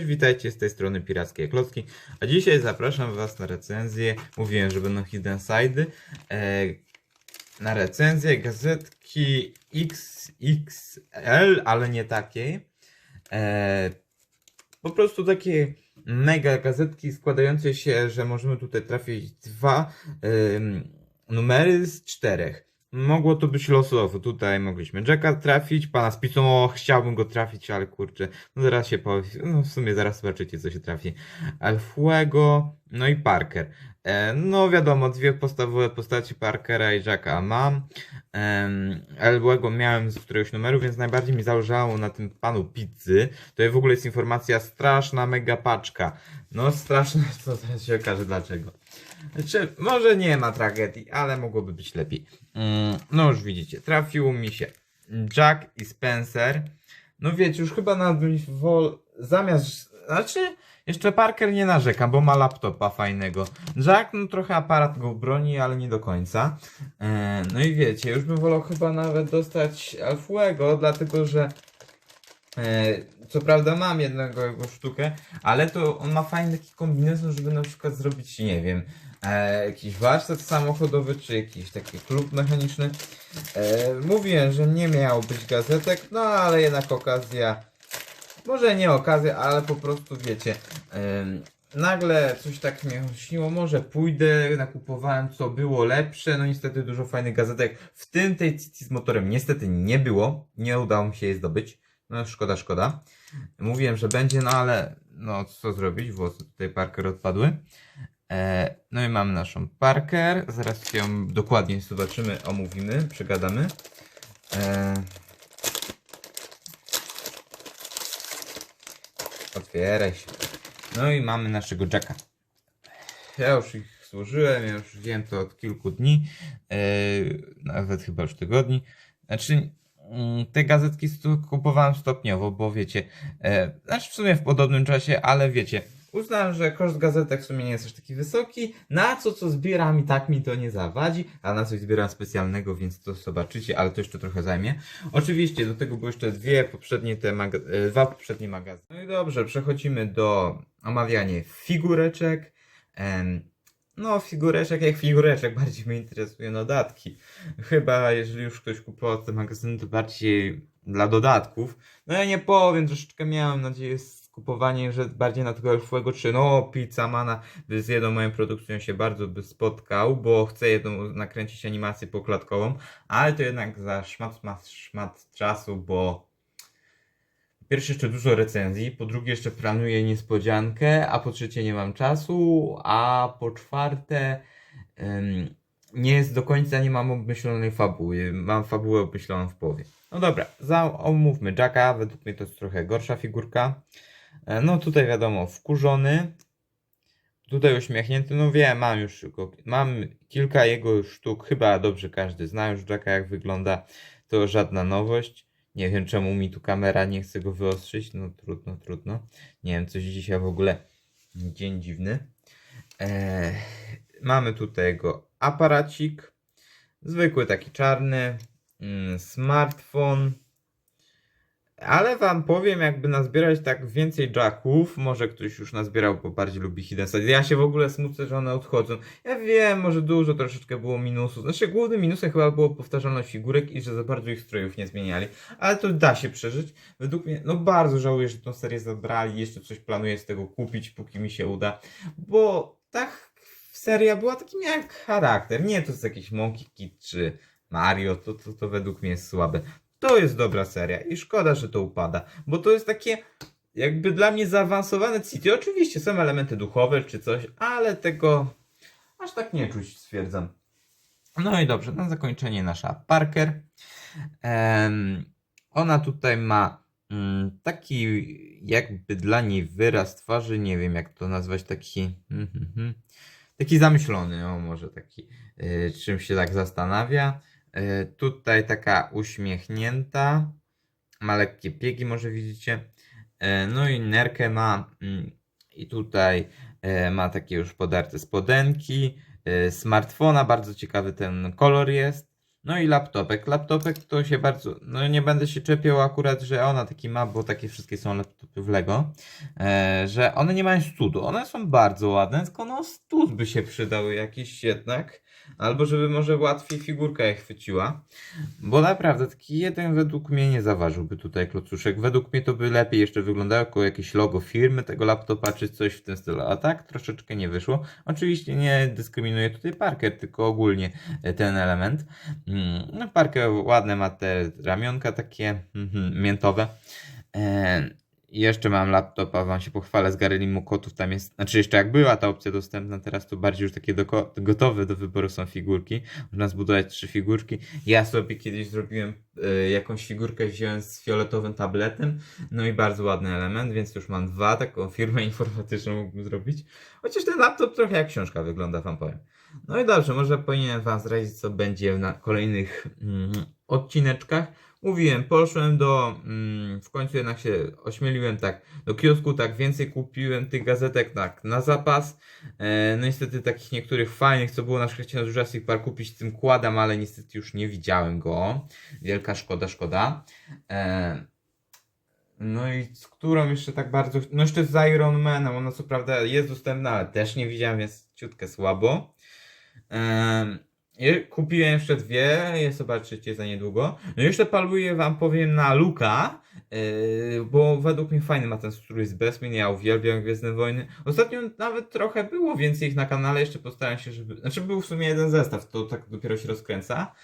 Cześć, witajcie z tej strony Pirackie Klocki, a dzisiaj zapraszam Was na recenzję, mówiłem, że będą hidden side'y, e, na recenzję gazetki XXL, ale nie takiej, e, po prostu takie mega gazetki składające się, że możemy tutaj trafić dwa em, numery z czterech. Mogło to być losowo. Tutaj mogliśmy Jacka trafić, pana z pizzą, o, chciałbym go trafić, ale kurczę, no zaraz się powie, no w sumie zaraz zobaczycie, co się trafi. Alfuego, no i Parker. E, no wiadomo, dwie podstawowe postaci Parkera i Jacka mam. Em, Alfuego miałem z któregoś numeru, więc najbardziej mi zależało na tym panu pizzy. To w ogóle jest informacja straszna, mega paczka. No straszna, to zaraz się okaże dlaczego. Znaczy, może nie ma tragedii, ale mogłoby być lepiej. Mm, no już widzicie, trafił mi się Jack i Spencer. No wiecie, już chyba na wol... zamiast... Znaczy, jeszcze Parker nie narzeka, bo ma laptopa fajnego. Jack, no trochę aparat go broni, ale nie do końca. E, no i wiecie, już bym wolał chyba nawet dostać Alfuego, dlatego że e, co prawda mam jednego jego sztukę, ale to on ma fajny taki kombinezon, żeby na przykład zrobić, nie wiem, e, jakiś warsztat samochodowy, czy jakiś taki klub mechaniczny. E, mówiłem, że nie miało być gazetek, no ale jednak okazja, może nie okazja, ale po prostu wiecie, em, nagle coś tak mnie śniło, może pójdę, nakupowałem co było lepsze, no niestety dużo fajnych gazetek, w tym tej Cici z motorem niestety nie było, nie udało mi się je zdobyć, no szkoda, szkoda. Mówiłem, że będzie, no ale no co zrobić, włosy tutaj Parker odpadły. E, no i mamy naszą Parker. Zaraz ją dokładnie zobaczymy, omówimy, przegadamy. E, otwieraj się. No i mamy naszego Jacka. Ja już ich złożyłem, ja już wiem to od kilku dni, e, nawet chyba już tygodni. Znaczy, mm, te gazetki kupowałem stopniowo, bo wiecie, e, znaczy w sumie w podobnym czasie, ale wiecie, uznałem, że koszt gazetek w sumie nie jest aż taki wysoki, na co co zbieram i tak mi to nie zawadzi, a na coś zbieram specjalnego, więc to zobaczycie, ale to jeszcze trochę zajmie. Oczywiście do tego były jeszcze dwie poprzednie te e, dwa poprzednie magazyny. No i dobrze, przechodzimy do omawiania figureczek. No, figureczek jak figureczek, bardziej mnie interesują dodatki. Chyba, jeżeli już ktoś kupował te magazyny, to bardziej dla dodatków. No ja nie powiem, troszeczkę miałem nadzieję z kupowaniem, że bardziej na tego elfowego czy no, pizza mana z jedną moją produkcją się bardzo by spotkał, bo chcę jedną nakręcić animację poklatkową, ale to jednak za szmat, szmat, szmat czasu, bo pierwsze jeszcze dużo recenzji, po drugie jeszcze planuję niespodziankę, a po trzecie nie mam czasu, a po czwarte em, nie jest do końca, nie mam obmyślonej fabuły, mam fabułę obmyśloną w połowie. No dobra, omówmy Jacka, według mnie to jest trochę gorsza figurka. E, No tutaj wiadomo, wkurzony, tutaj uśmiechnięty, no wiem, mam już go, mam kilka jego sztuk, chyba dobrze każdy zna już Jacka jak wygląda, to żadna nowość. Nie wiem czemu mi tu kamera nie chce go wyostrzyć, no trudno, trudno. Nie wiem, coś dzisiaj w ogóle dzień dziwny. Eee, mamy tutaj jego aparacik, zwykły taki czarny, mm, smartfon. Ale wam powiem, jakby nazbierać tak więcej jacków, może ktoś już nazbierał, bo bardziej lubi hidden side. Ja się w ogóle smucę, że one odchodzą. Ja wiem, może dużo troszeczkę było minusów. Znaczy głównym minusem chyba było powtarzalność figurek i że za bardzo ich strojów nie zmieniali. Ale to da się przeżyć. Według mnie, no bardzo żałuję, że tą serię zabrali. Jeszcze coś planuję z tego kupić, póki mi się uda. Bo tak seria była takim jak charakter. Nie to jest jakiś Monkey Kid czy Mario, to, to, to według mnie jest słabe. To jest dobra seria i szkoda, że to upada, bo to jest takie jakby dla mnie zaawansowane City. Oczywiście są elementy duchowe czy coś, ale tego aż tak nie czuć, stwierdzam. No i dobrze, na zakończenie nasza Parker. Em, ona tutaj ma mm, taki jakby dla niej wyraz twarzy, nie wiem jak to nazwać, taki hmm, hmm, hmm, taki zamyślony, o może taki, y, czym się tak zastanawia. E, Tutaj taka uśmiechnięta, ma lekkie piegi, może widzicie. E, No i nerkę ma mm, i tutaj e, ma takie już podarte spodenki. Smartfona, bardzo ciekawy ten kolor jest. No i laptopek. Laptopek to się bardzo. No nie będę się czepiał akurat, że ona taki ma, bo takie wszystkie są laptopy w Lego. E, że one nie mają studu. One są bardzo ładne, tylko no stud by się przydały jakiś jednak. Albo żeby może łatwiej figurka je chwyciła. Bo naprawdę taki jeden według mnie nie zaważyłby tutaj klocuszek. Według mnie to by lepiej jeszcze wyglądało jako jakieś logo firmy tego laptopa czy coś w tym stylu. A tak troszeczkę nie wyszło. Oczywiście nie dyskryminuję tutaj Parker, tylko ogólnie e, ten element. Mm, No Parker ładne ma te ramionka takie mhm, miętowe. E, jeszcze mam laptopa, wam się pochwalę z Garylimu Kotów, tam jest, znaczy jeszcze jak była ta opcja dostępna, teraz to bardziej już takie doko, gotowe do wyboru są figurki. Można zbudować trzy figurki. Ja sobie kiedyś zrobiłem e, jakąś figurkę, wziąłem z fioletowym tabletem, no i bardzo ładny element, więc już mam dwa, taką firmę informatyczną mógłbym zrobić. Chociaż ten laptop trochę jak książka wygląda, wam powiem. No i dobrze, może powinienem wam zdradzić, co będzie na kolejnych mm, odcineczkach. Mówiłem, poszłem do, mm, w końcu jednak się ośmieliłem tak, do kiosku, tak więcej kupiłem tych gazetek tak na zapas. E, no niestety takich niektórych fajnych, co było na przykład chciałem z Jurassic Park kupić, tym kładam, ale niestety już nie widziałem go. Wielka szkoda, szkoda. E, no i z którą jeszcze tak bardzo, no jeszcze z Iron Manem, ona co prawda jest dostępna, ale też nie widziałem, więc ciutkę słabo. I kupiłem jeszcze dwie, je zobaczycie za niedługo. No jeszcze paluję wam powiem na Luka, yy, bo według mnie fajny ma ten strój z Bespin, ja uwielbiam Gwiezdne Wojny. Ostatnio nawet trochę było więcej ich na kanale, jeszcze postaram się, żeby... Znaczy był w sumie jeden zestaw, to tak dopiero się rozkręca,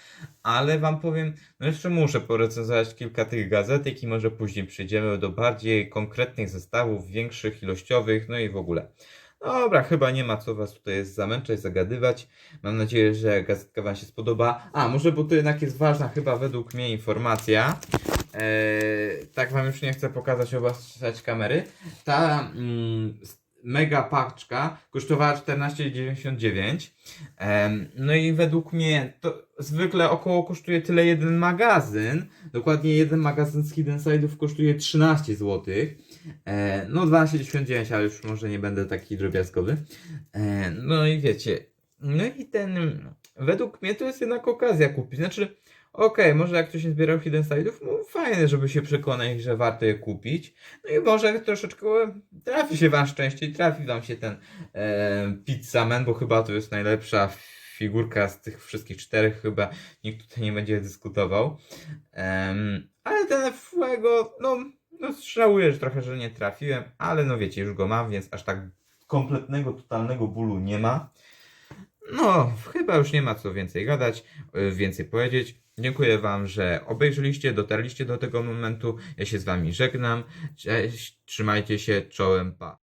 ale wam powiem, no jeszcze muszę porecenzować kilka tych gazetek i może później przejdziemy do bardziej konkretnych zestawów, większych, ilościowych, no i w ogóle. Dobra, chyba nie ma co was tutaj zamęczać, zagadywać. Mam nadzieję, że gazetka wam się spodoba. A, może, bo to jednak jest ważna chyba według mnie informacja. Eee, tak wam już nie chcę pokazać, obastrzać kamery. Ta mm, mega paczka kosztowała 14,99. Em, no i według mnie to zwykle około kosztuje tyle jeden magazyn. Dokładnie jeden magazyn z Hidden Side'ów kosztuje 13 zł. E, no 12,99, ale już może nie będę taki drobiazgowy. E, no i wiecie, no i ten, według mnie to jest jednak okazja kupić. Znaczy, okej, może jak ktoś nie zbierał Hidden Side'ów, no fajne, żeby się przekonać, że warto je kupić. No i może troszeczkę trafi się wam szczęście i trafi wam się ten e, Pizza Man, bo chyba to jest najlepsza figurka z tych wszystkich czterech, chyba nikt tutaj nie będzie dyskutował. Em, ale ten Fuego, no, no żałuję że trochę, że nie trafiłem, ale no wiecie, już go mam, więc aż tak kompletnego, totalnego bólu nie ma. No, chyba już nie ma co więcej gadać, y, więcej powiedzieć. Dziękuję Wam, że obejrzeliście, dotarliście do tego momentu. Ja się z Wami żegnam. Cześć, trzymajcie się, czołem, pa.